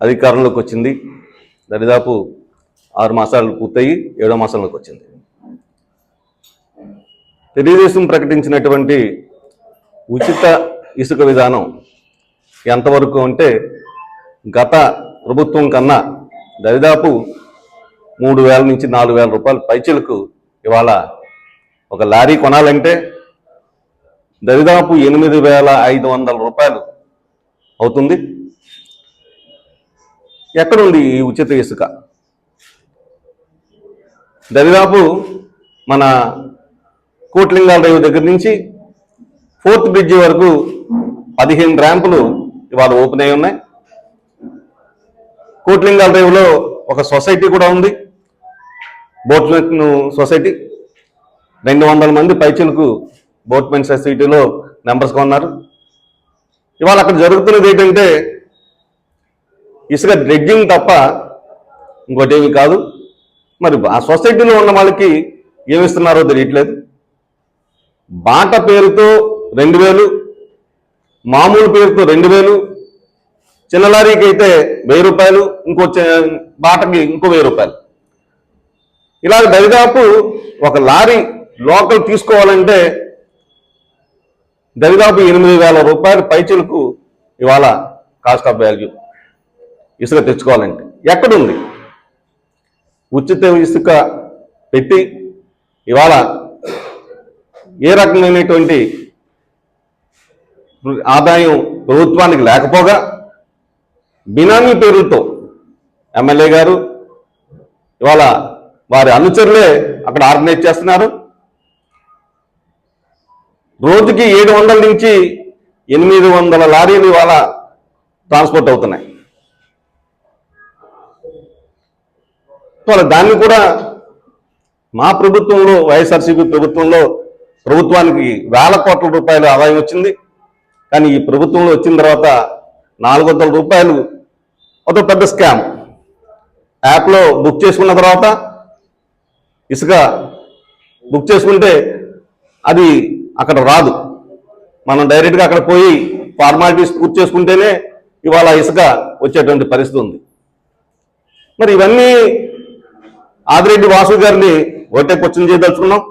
అధికారంలోకి వచ్చింది. దరిదాపు ఆరు మాసాలు పూర్తయి ఏడో మాసంలోకి వచ్చింది. తెలుగుదేశం ప్రకటించినటువంటి ఉచిత ఇసుక విధానం ఎంతవరకు అంటే గత ప్రభుత్వం కన్నా దరిదాపు మూడు వేల నుంచి నాలుగు వేల రూపాయల పైచలకు ఇవాళ ఒక లారీ కొనాలంటే దరిదాపు ఎనిమిది వేల ఐదు వందల రూపాయలు అవుతుంది. ఎక్కడుంది ఈ ఉచిత ఇసుక? దరిదాపు మన కోట్లింగాల రేవు దగ్గర నుంచి ఫోర్త్ బ్రిడ్జి వరకు పదిహేను ర్యాంపులు ఇవాళ ఓపెన్ అయి ఉన్నాయి. కోట్లింగాల రేవులో ఒక సొసైటీ కూడా ఉంది. Boatmen society. రెండు వందల మంది పైచులకు బోట్మెన్ సొసైటీలో మెంబర్స్గా ఉన్నారు. ఇవాళ అక్కడ జరుగుతున్నది ఏంటంటే ఇసుక డ్రెడ్జింగ్ తప్ప ఇంకోటేమి కాదు. మరి ఆ సొసైటీలో ఉన్న వాళ్ళకి ఏమిస్తున్నారో తెలియట్లేదు. బాట పేరుతో రెండు వేలు మామూలు పేరుతో రెండు వేలు చిన్న లారీకి అయితే వెయ్యి రూపాయలు ఇంకో బాటకి ఇంకో వెయ్యి రూపాయలు. ఇలా దరిదాపు ఒక లారీ లోకల్ తీసుకోవాలంటే దరిదాపు ఎనిమిది వేల రూపాయల పైచలకు ఇవాళ కాస్ట్ ఆఫ్ వాల్యూ. ఇసుక తెచ్చుకోవాలంటే. ఎక్కడుంది? ఉచిత ఇసుక పెట్టి ఇవాళ ఏ రకమైనటువంటి ఆదాయం ప్రభుత్వానికి లేకపోగా బినామీ పేరుతో ఎమ్మెల్యే గారు ఇవాళ వారి అనుచరులే అక్కడ ఆర్గనైజ్ చేస్తున్నారు. రోజుకి ఏడు వందల నుంచి ఎనిమిది వందల లారీలు ఇవాళ ట్రాన్స్పోర్ట్ అవుతున్నాయి. మరి దాన్ని కూడా మా ప్రభుత్వంలో వైఎస్ఆర్సీపీ ప్రభుత్వంలో ప్రభుత్వానికి వేల కోట్ల రూపాయలు ఆదాయం వచ్చింది. కానీ ఈ ప్రభుత్వంలో వచ్చిన తర్వాత నాలుగు వందల రూపాయలు ఒక పెద్ద స్కామ్. యాప్లో బుక్ చేసుకున్న తర్వాత ఇసుక బుక్ చేసుకుంటే అది అక్కడ రాదు. మనం డైరెక్ట్గా అక్కడ పోయి ఫార్మాలిటీస్ పూర్తి చేసుకుంటేనే ఇవాళ ఇసుక వచ్చేటువంటి పరిస్థితి ఉంది. మరి ఇవన్నీ ఆదిరెడ్డి వాసు గారిని ఒకటే క్వశ్చన్ చేయదలుచుకున్నాం.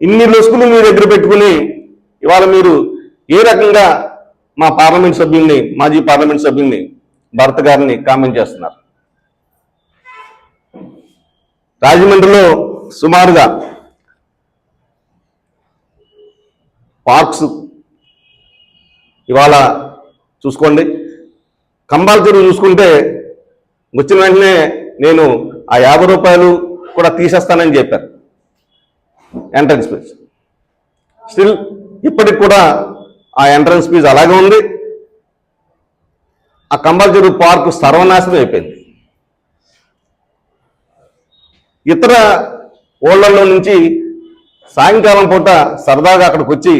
ఇన్ని లొసుకులు మీ దగ్గర పెట్టుకుని ఇవాళ మీరు ఏ రకంగా మా పార్లమెంట్ సభ్యుల్ని మాజీ పార్లమెంట్ సభ్యుల్ని భరత్ గారిని కామెంట్ చేస్తున్నారు? రాజమండ్రిలో సుమారుగా పార్క్స్ ఇవాళ చూసుకోండి. కంబాల చెరువు చూసుకుంటే వచ్చిన వెంటనే నేను ఆ యాభై రూపాయలు కూడా తీసేస్తానని చెప్పారు. Entrance fee. స్టిల్ ఇప్పటికి కూడా ఆ ఎంట్రన్స్ ఫీజు అలాగే ఉంది. ఆ కంబాల పార్కు సర్వనాశనం అయిపోయింది. ఇతర ఊళ్ళల్లో నుంచి సాయంకాలం పూట సరదాగా అక్కడికి వచ్చి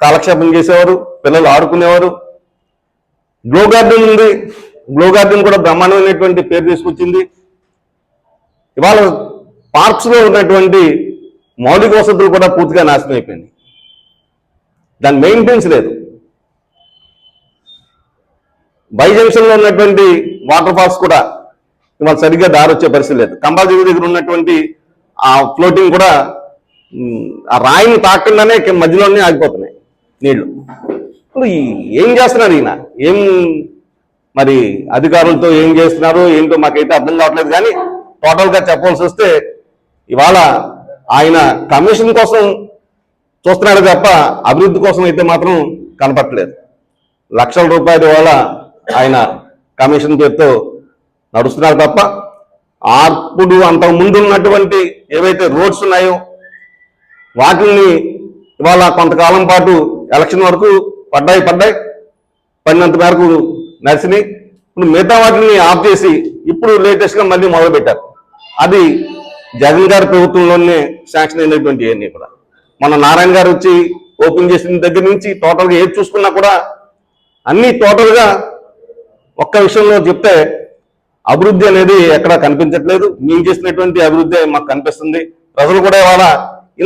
కాలక్షేపం చేసేవారు పిల్లలు ఆడుకునేవారు. గ్లో గార్డెన్ ఉంది. గ్లో గార్డెన్ కూడా బ్రహ్మాండమైనటువంటి పేరు తీసుకొచ్చింది. ఇవాళ పార్క్స్లో ఉన్నటువంటి మౌలిక వసతులు కూడా పూర్తిగా నాశనం అయిపోయింది దాని మెయింటెన్స్ లేదు బై జంక్షన్లో ఉన్నటువంటి వాటర్ ఫాల్స్ కూడా ఇవాళ సరిగ్గా దారి వచ్చే పరిస్థితి లేదు. కంబాజీ దగ్గర ఉన్నటువంటి ఆ ఫ్లోటింగ్ కూడా ఆ రాయిని తాకుండానే మధ్యలోనే ఆగిపోతున్నాయి నీళ్ళు. ఇప్పుడు ఏం చేస్తున్నారు ఈయన? ఏం మరి అధికారులతో ఏం చేస్తున్నారు? ఏంటో మాకైతే అర్థం కావట్లేదు కానీ టోటల్గా చెప్పవలసి చెప్పాల్సి వస్తే ఇవాళ ఆయన కమిషన్ కోసం చూస్తున్నాడు తప్ప అభివృద్ధి కోసం అయితే మాత్రం కనపట్లేదు లక్షల రూపాయల ఇవాళ ఆయన కమిషన్ పేరుతో నడుస్తున్నారు తప్ప అప్పుడు అంతకు ముందు ఉన్నటువంటి ఏవైతే రోడ్స్ ఉన్నాయో వాటిని ఇవాళ కొంతకాలం పాటు ఎలక్షన్ వరకు పడ్డాయి పడ్డాయి. పడినంత మేరకు నడిచినాయి. ఇప్పుడు మిగతా వాటిని ఆఫ్ చేసి ఇప్పుడు లేటెస్ట్గా మళ్ళీ మొదలుపెట్టారు. అది జగన్ గారి ప్రభుత్వంలోనే శాంక్షన్ అయినటువంటి ఇవన్నీ కూడా. మన నారాయణ గారు వచ్చి ఓపెన్ చేసిన దగ్గర నుంచి టోటల్గా ఏది చూసుకున్నా కూడా అన్ని టోటల్గా ఒక్క విషయంలో చెప్తే అభివృద్ధి అనేది ఎక్కడా కనిపించట్లేదు. మేము చేసినటువంటి అభివృద్ధి మాకు కనిపిస్తుంది. ప్రజలు కూడా ఇవాళ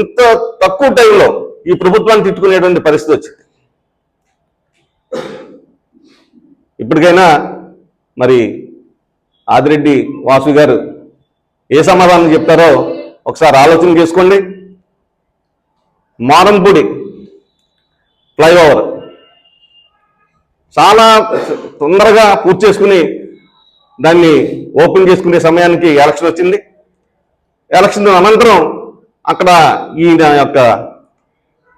ఇంత తక్కువ టైంలో ఈ ప్రభుత్వాన్ని తిట్టుకునేటువంటి పరిస్థితి వచ్చింది. ఇప్పటికైనా మరి ఆదిరెడ్డి వాసు గారు ఏ సమాధానం చెప్తారో ఒకసారి ఆలోచన చేసుకోండి. మారంపూడి ఫ్లైఓవర్. చాలా తొందరగా పూర్తి చేసుకుని దాన్ని ఓపెన్ చేసుకునే సమయానికి ఎలక్షన్ వచ్చింది. ఎలక్షన్ అనంతరం అక్కడ ఈయన యొక్క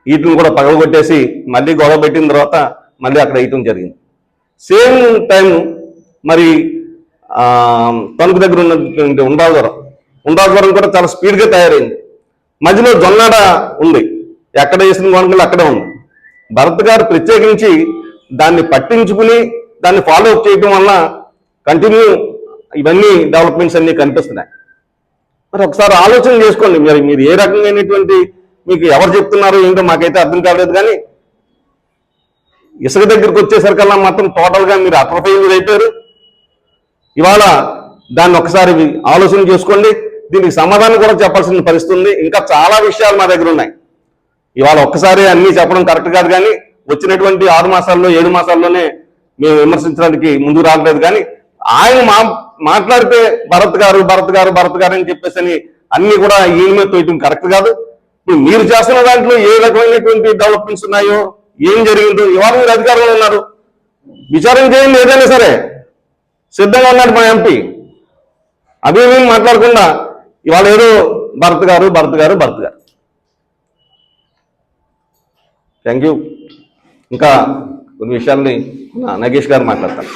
వీటిని కూడా పగలగొట్టేసి మళ్ళీ గొడవ పెట్టిన తర్వాత మళ్ళీ అక్కడ వేయటం జరిగింది. సేమ్ టైం మరి తణుకు దగ్గర ఉన్నటువంటి ఉండాలవరం ఉండాలవరం కూడా చాలా స్పీడ్గా తయారైంది. మధ్యలో జొన్నాడ ఉంది. ఎక్కడ వేసిన కొనుగోలు అక్కడే ఉంది భరత్ గారు ప్రత్యేకించి దాన్ని పట్టించుకుని దాన్ని ఫాలో అప్ చేయడం వల్ల కంటిన్యూ ఇవన్నీ డెవలప్మెంట్స్ అన్నీ కనిపిస్తున్నాయి. మరి ఒకసారి ఆలోచన చేసుకోండి. మరి మీరు ఏ రకమైనటువంటి మీకు ఎవరు చెప్తున్నారో ఏంటో మాకైతే అర్థం కాలేదు కానీ ఇసుక దగ్గరికి వచ్చేసరికల్లా మాత్రం టోటల్గా మీరు అప్రఫైజ్ అయిపోయారు ఇవాళ దాన్ని ఒకసారి ఆలోచన చేసుకోండి. దీనికి సమాధానం కూడా చెప్పాల్సిన పరిస్థితి ఉంది. ఇంకా చాలా విషయాలు మా దగ్గర ఉన్నాయి. ఇవాళ ఒక్కసారి అన్నీ చెప్పడం కరెక్ట్ కాదు కానీ వచ్చినటువంటి ఆరు మాసాల్లో ఏడు మాసాల్లోనే మేము విమర్శించడానికి ముందు రాలేదు కానీ ఆయన మా మాట్లాడితే భరత్ గారు భరత్ గారు భరత్ గారు అని చెప్పేసి అని అన్ని కూడా ఈయన మీద తోయటం కరెక్ట్ కాదు. ఇప్పుడు మీరు చేస్తున్న దాంట్లో ఏ రకమైనటువంటి డెవలప్మెంట్స్ ఉన్నాయో ఏం జరిగిందో ఇవాళ మీరు అధికారంలో ఉన్నారు. విచారం చేయండి ఏదైనా సరే. సిద్ధంగా ఉన్నాడు మా ఎంపీ అవి మాట్లాడకుండా ఇవాళ ఏదో భరత్ గారు భరత్ గారు భరత్ గారు. థ్యాంక్ యూ ఇంకా కొన్ని విషయాల్ని నాగేష్ నగేష్ గారు మాట్లాడతాను